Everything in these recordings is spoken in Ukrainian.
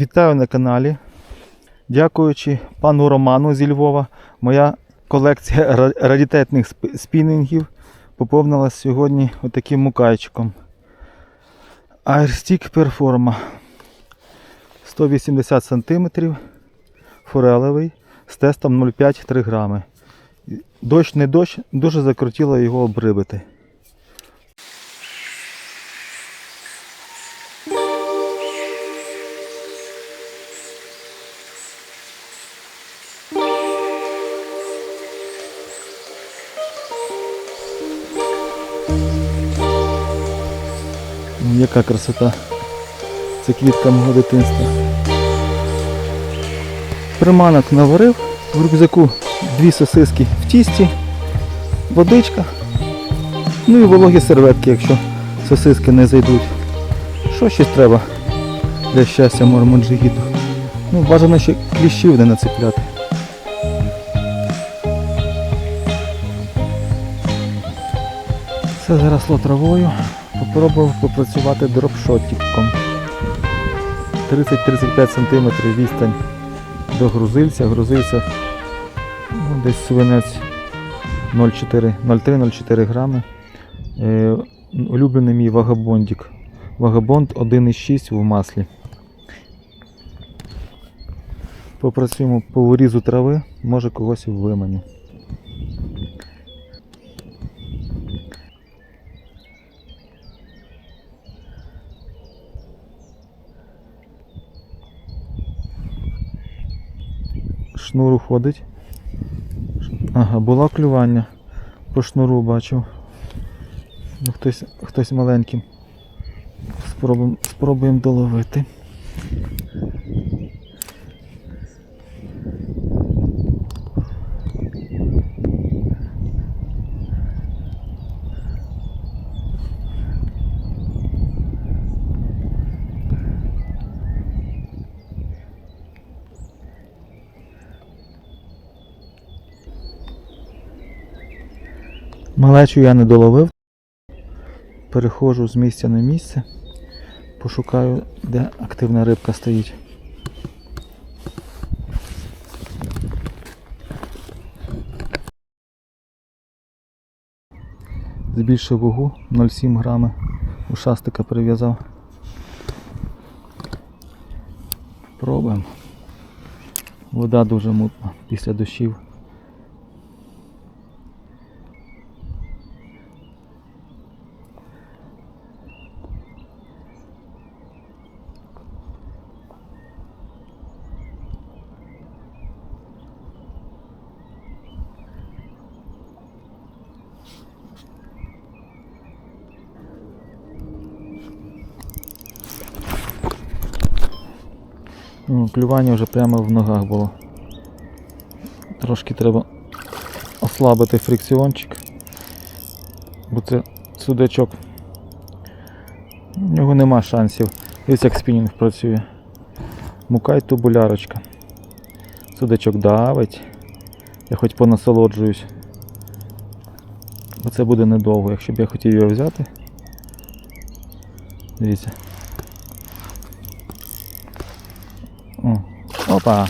Вітаю на каналі. Дякуючи пану Роману зі Львова, моя колекція ра- раритетних сп- спінінгів поповнилась сьогодні отаким мукайчиком. Airstick Performa 180 см, форелевий з тестом 0,5-3 грами. Дощ не дощ, дуже закрутіло його обрибити. Яка красота. Це квітка мого дитинства. Приманок наварив, в рюкзаку дві сосиски в тісті, водичка, ну і вологі серветки, якщо сосиски не зайдуть. Що ще треба для щастя мормонджигіту? Ну, бажано ще кліщів не нацепляти. Все заросло травою. Попробував попрацювати дропшотиком. 30-35 см відстань до грузильця. Грузильця ну, десь свинець 0,3-0,4 грами. Е, улюблений мій вагабондик. Вагабонд 1,6 в маслі. Попрацюємо по вирізу трави, може когось виманю. Шнур ходить. Ага, було клювання. По шнуру бачив. Ну, хтось, хтось маленьким. Спробуємо, спробуємо доловити. Малечу я не доловив. Переходжу з місця на місце. Пошукаю, де активна рибка стоїть. Збільшив вагу 0,7 грами. У шастика прив'язав. Пробуємо. Вода дуже мутна після дощів. Ну, Клювання вже прямо в ногах було. Трошки треба ослабити фрикціончик. Бо це судачок. У нього нема шансів. Ось як спінінг працює. Мукай тубулярочка. Судачок давить. Я хоч понасолоджуюсь. Бо це буде недовго, якщо б я хотів його взяти. Дивіться. Опа!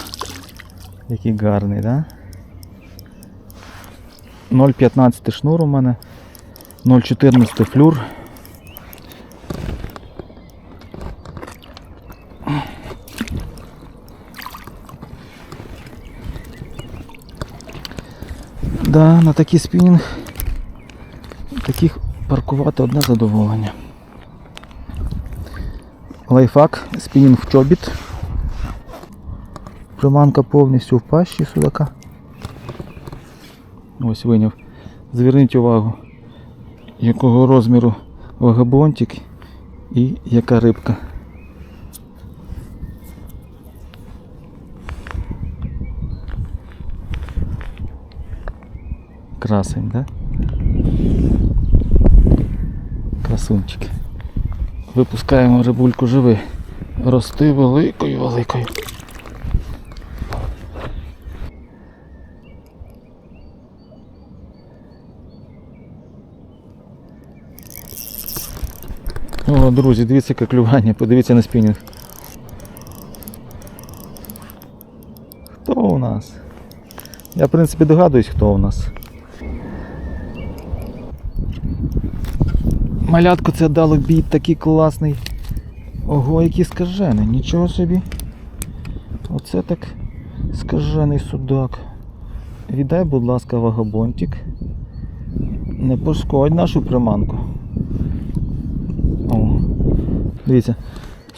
Який гарний, да? 0,15 шнур у мене, 0,14 флюр. Да, на такий спінінг таких паркувати одне задоволення. Лайфхак, спінінг в чобіт. Приманка повністю в пащі судака. Ось виняв. Зверніть увагу, якого розміру вагабонтик і яка рибка. Красень, да? Красунчик. Випускаємо рибульку живи. Рости великою великою. Друзі, дивіться, яке клювання, подивіться на спінінг. Хто у нас? Я в принципі догадуюсь, хто у нас. Малятку це дало бій, такий класний. Ого, який скажений, нічого собі. Оце так скажений судак. Віддай, будь ласка, вагабонтик. Не пошкодь нашу приманку. Дивіться,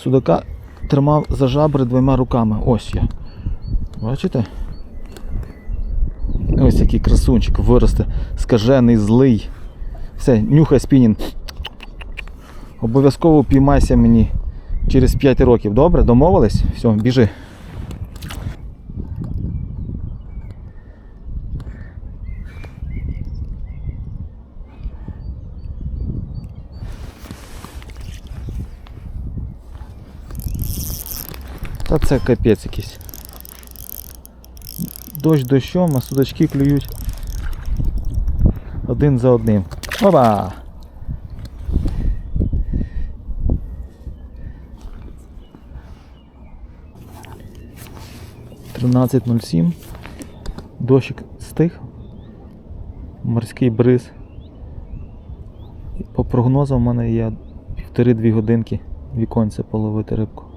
судака тримав за жабри двома руками. Ось я. Бачите? Ось який красунчик виросте, скажений, злий. Все, нюхай спінінг. Обов'язково піймайся мені через 5 років. Добре? Домовились? Все, біжи. Та це капець якийсь. Дощ дощом, а судачки клюють один за одним. Опа! Тринадцять нуль сім. Дощик стих. Морський бриз. По прогнозам в мене є півтори-дві годинки віконця половити рибку.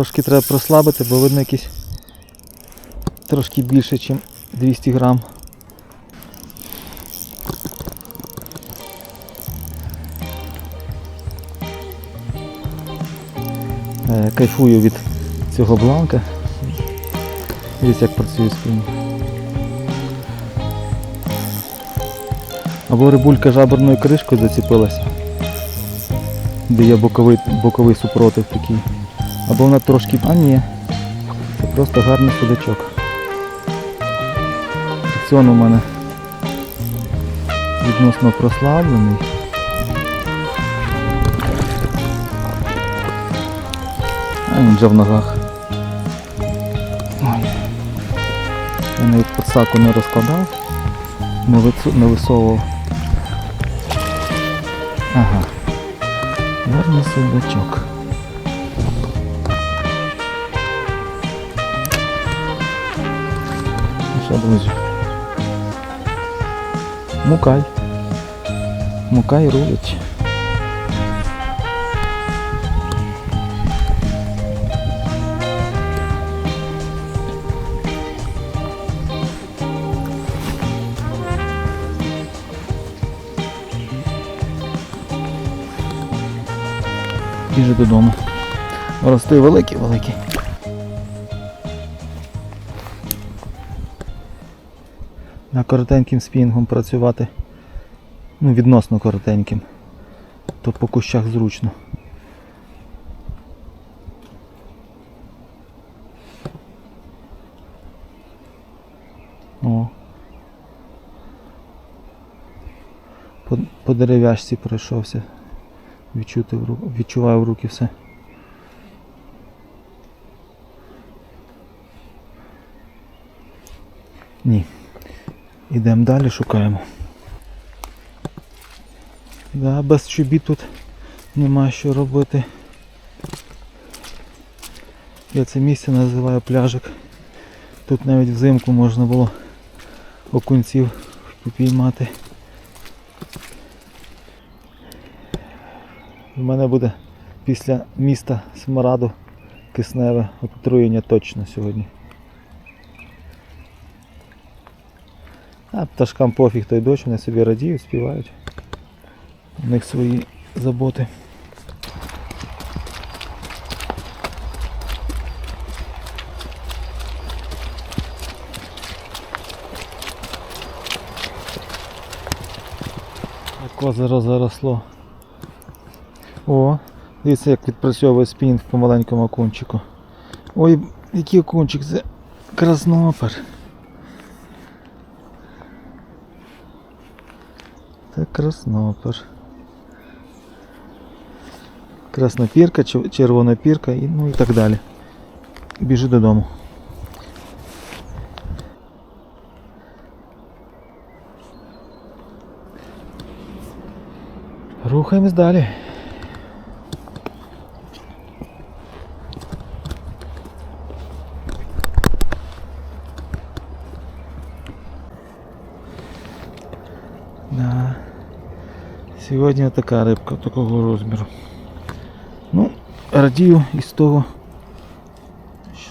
Трошки треба прослабити, бо видно якийсь трошки більше, ніж 200 грам. Е, Кайфую від цього бланка. Дивіться, як працює спінь. Або рибулька жаберною кришкою зацепилася, де є боковий, боковий супротив такий. Або вона трошки... А ні. Це просто гарний судачок. Фрикціон у мене відносно прослаблений. А він вже в ногах. Ой. Я навіть подсаку не розкладав, не висовував. Ага. Гарний судачок. Що, друзі? Мукай. Мукай рулить. Біжи додому. Рости великий-великий. На коротеньким спінгом працювати. Ну, відносно коротеньким. То по кущах зручно. О. По, по дерев'яшці пройшовся. Відчути в ру... Відчуваю в руки все. Ні. Ідемо далі, шукаємо. Да, без чобіт тут нема що робити. Я це місце називаю пляжик. Тут навіть взимку можна було окунців попіймати. У мене буде після міста Смараду кисневе отруєння точно сьогодні. А пташкам пофіг той дощ, вони собі радіють, співають. У них свої заботи. Як озеро заросло. О, дивіться, як відпрацьовує спінг по маленькому окунчику. Ой, який окунчик, це краснопер. Це краснопер. Краснопірка, чер- червона пірка і, ну і так далі. Біжи додому. Рухаємось далі. Сьогодні така рибка такого розміру. Ну, радію із того,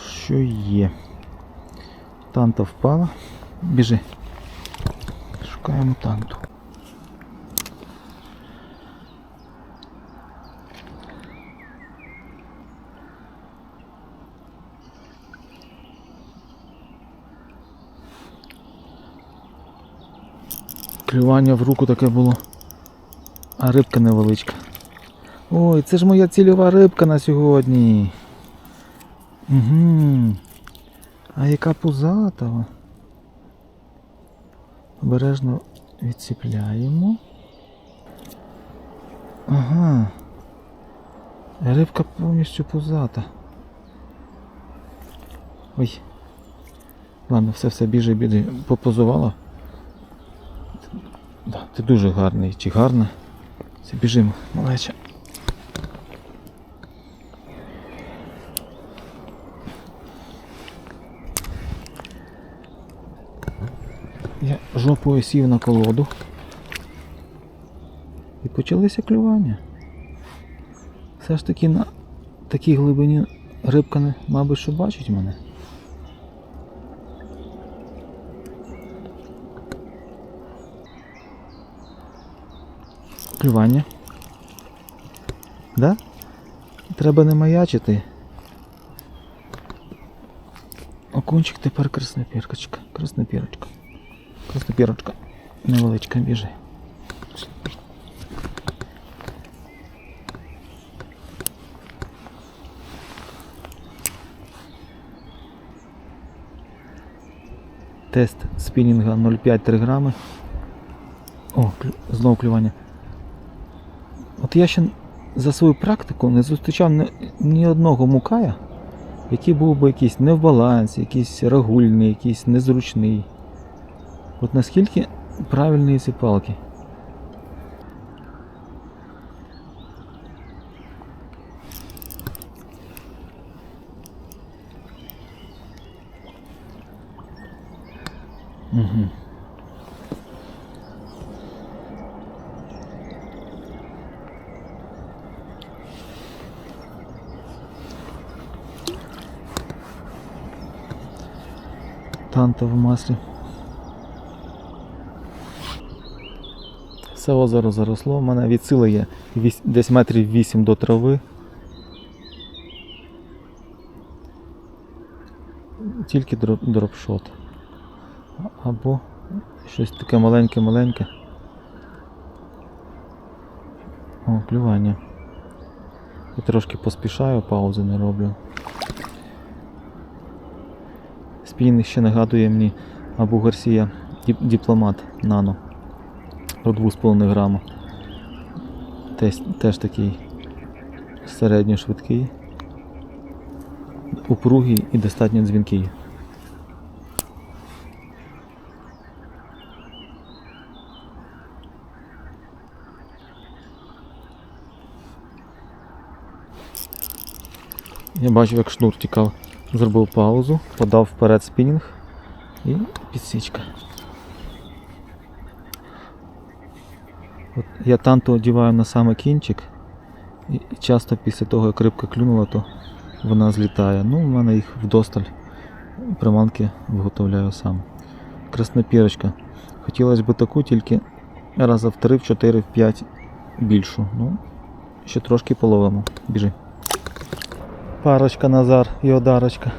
що є. Танта впала. Біжи. Шукаємо танту. Клювання в руку таке було. А рибка невеличка. Ой, це ж моя цільова рибка на сьогодні. Угу. А яка пузата. Обережно відціпляємо. Ага. Рибка повністю пузата. Ой. Ладно, все, все, біжи, біжи. Попозувала. Ти дуже гарний чи гарна. Все, біжимо, малеча. Я жопою сів на колоду. І почалися клювання. Все ж таки на такій глибині рибка, не, мабуть, що бачить мене. Клювання. Да? Треба не маячити. Окунчик тепер краснопірочка. Краснопірочка. Краснопірочка. Невеличка біжи. Тест спінінга 0,5-3 грами. О, клю- знов клювання. От я ще за свою практику не зустрічав ні, ні одного мукая, який був би якийсь не в балансі, якийсь рагульний, якийсь незручний. От наскільки правильні ці палки. Угу. Танта в маслі. Все озеро заросло, у мене від сили є десь метрів 8 до трави. Тільки дропшот. Або щось таке маленьке-маленьке. О, клювання. Я трошки поспішаю, паузи не роблю. Спінінг ще нагадує мені Абу Гарсія дипломат нано про 2,5 грама. Теж, теж такий середньошвидкий, упругий і достатньо дзвінкий. Я бачив, як шнур тікав. Зробив паузу, подав вперед спінінг і підсічка. От я танту одіваю на саме кінчик, і часто після того, як рибка клюнула, то вона злітає. Ну, в мене їх вдосталь. Приманки виготовляю сам. Краснопірочка. Хотілося б таку, тільки раза в 3, в 4, в 5 більшу. Ну, ще трошки половимо. Біжи. Парочка Назар і Одарочка.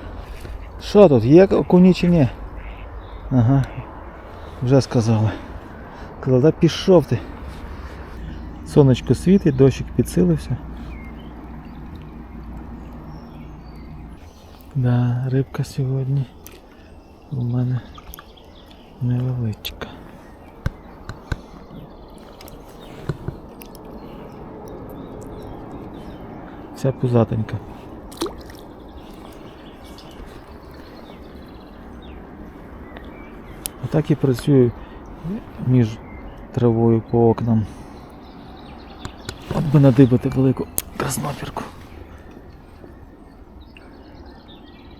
Що тут? Є окуні чи ні? Ага, вже сказали. Клада пішов ти. Сонечко світить, дощик підсилився. Да, рибка сьогодні у мене невеличка. Вся пузатенька. Отак і працюю між травою по окнам. От би надибати велику краснопірку.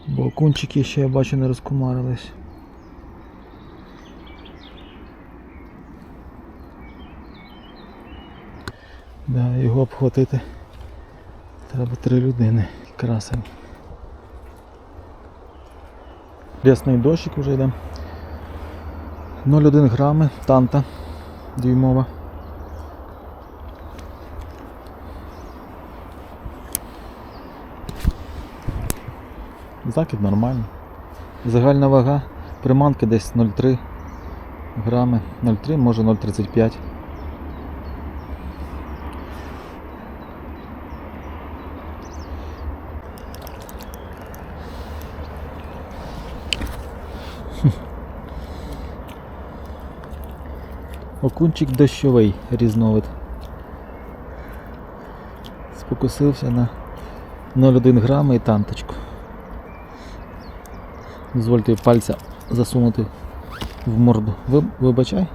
Бо окунчики ще я бачу не розкумарились. Да, його обхватити. Треба три людини. Красень. Рясний дощик вже йде. 0,1 грами, танта дюймова. Закид нормальний. Загальна вага приманки десь 0,3 грами, 0,3, може 0,35. Окунчик дощовий різновид. Спокусився на 0,1 грама і танточку. Дозвольте пальця засунути в морду. Ви, вибачай.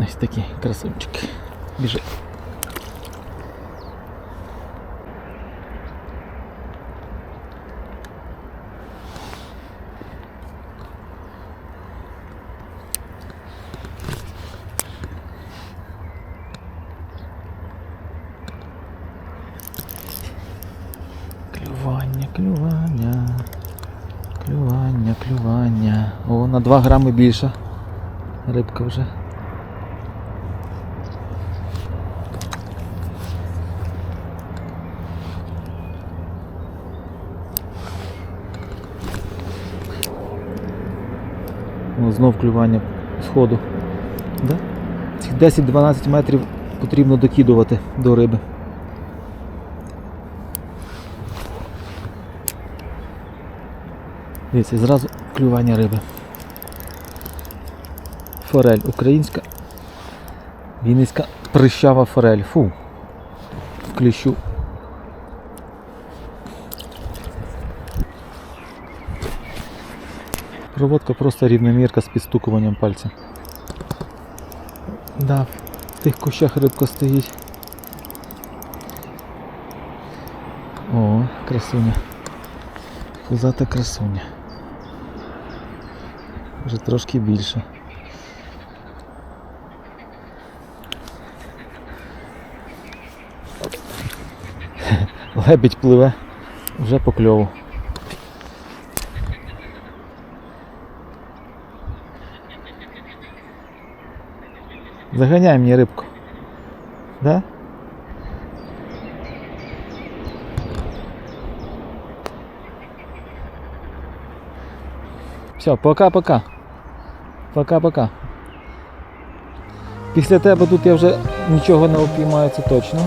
Ось такий красунчик. Біжи. Клювання, клювання. Клювання, клювання. О, на 2 грами більша. Рибка вже. О, знов клювання сходу. Цих 10-12 метрів потрібно докидувати до риби. Дивіться, зразу клювання риби. Форель українська. Вінницька прищава форель. Фу. В кліщу. Проводка просто рівномірка з підстукуванням пальця. Да, в тих кущах рибка стоїть. О, красуня. Козата красуня. Вже трошки більше. Лебідь пливе вже по кльову. Заганяй мені рибку. Да? Все, пока-пока. Пока-пока. Після тебе тут я вже нічого не опіймаю, це точно.